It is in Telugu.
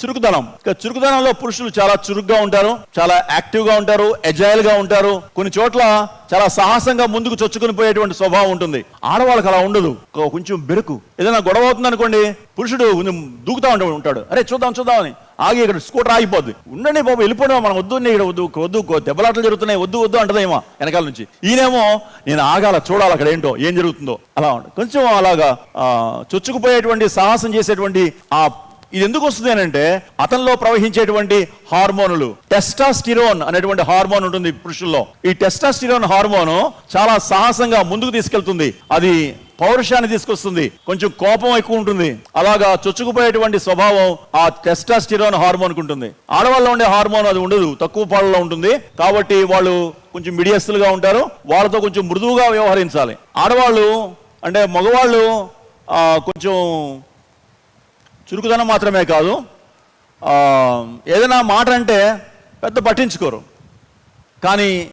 చురుకుదనం. ఇక చురుకుదనంలో పురుషులు చాలా చురుగ్గా ఉంటారు చాలా యాక్టివ్గా ఉంటారు ఎజైల్గా ఉంటారు. కొన్ని చోట్ల చాలా సాహసంగా ముందుకు చొచ్చుకుని పోయేటువంటి స్వభావం ఉంటుంది. ఆడవాళ్ళకి అలా ఉండదు. కొంచెం బెరుకు. ఏదైనా గొడవ అవుతుంది అనుకోండి పురుషుడు కొంచెం దూకుతా ఉంటాడు ఉంటాడు. అరే చూద్దాం చూద్దామని ఆగి ఇక్కడ స్కూటర్ ఆగిపోద్ది. ఉండండి బాబు వెళ్ళిపోవడం మనం వద్దు ఇక్కడ వద్దు వద్దు దెబ్బలాటలు జరుగుతున్నాయి వద్దు వద్దు అంటదేమో వెనకాల నుంచి. ఈయనేమో నేను ఆగాల చూడాలి అక్కడ ఏంటో ఏం జరుగుతుందో అలా కొంచెం అలాగా చొచ్చుకుపోయేటువంటి సాహసం చేసేటువంటి ఆ ఇది ఎందుకు వస్తుంది అంటే అతనిలో ప్రవహించేటువంటి హార్మోనులు. టెస్టాస్టిరోన్ అనేటువంటి హార్మోన్ ఉంటుంది పురుషుల్లో. ఈ టెస్టాస్టిరోన్ హార్మోన్ చాలా సాహసంగా ముందుకు తీసుకెళ్తుంది. అది పౌరుషాన్ని తీసుకొస్తుంది. కొంచెం కోపం ఎక్కువ ఉంటుంది. అలాగా చొచ్చుకుపోయేటువంటి స్వభావం ఆ టెస్టాస్టిరోన్ హార్మోన్ ఉంటుంది. ఆడవాళ్ళలో ఉండే హార్మోన్ అది ఉండదు. తక్కువ పాలలో ఉంటుంది. కాబట్టి వాళ్ళు కొంచెం మిడియస్తులుగా ఉంటారు. వాళ్ళతో కొంచెం మృదువుగా వ్యవహరించాలి. ఆడవాళ్ళు అంటే మగవాళ్ళు కొంచెం చురుకుదనం మాత్రమే కాదు. ఏదైనా మాట అంటే పెద్ద పట్టించుకోరు. కానీ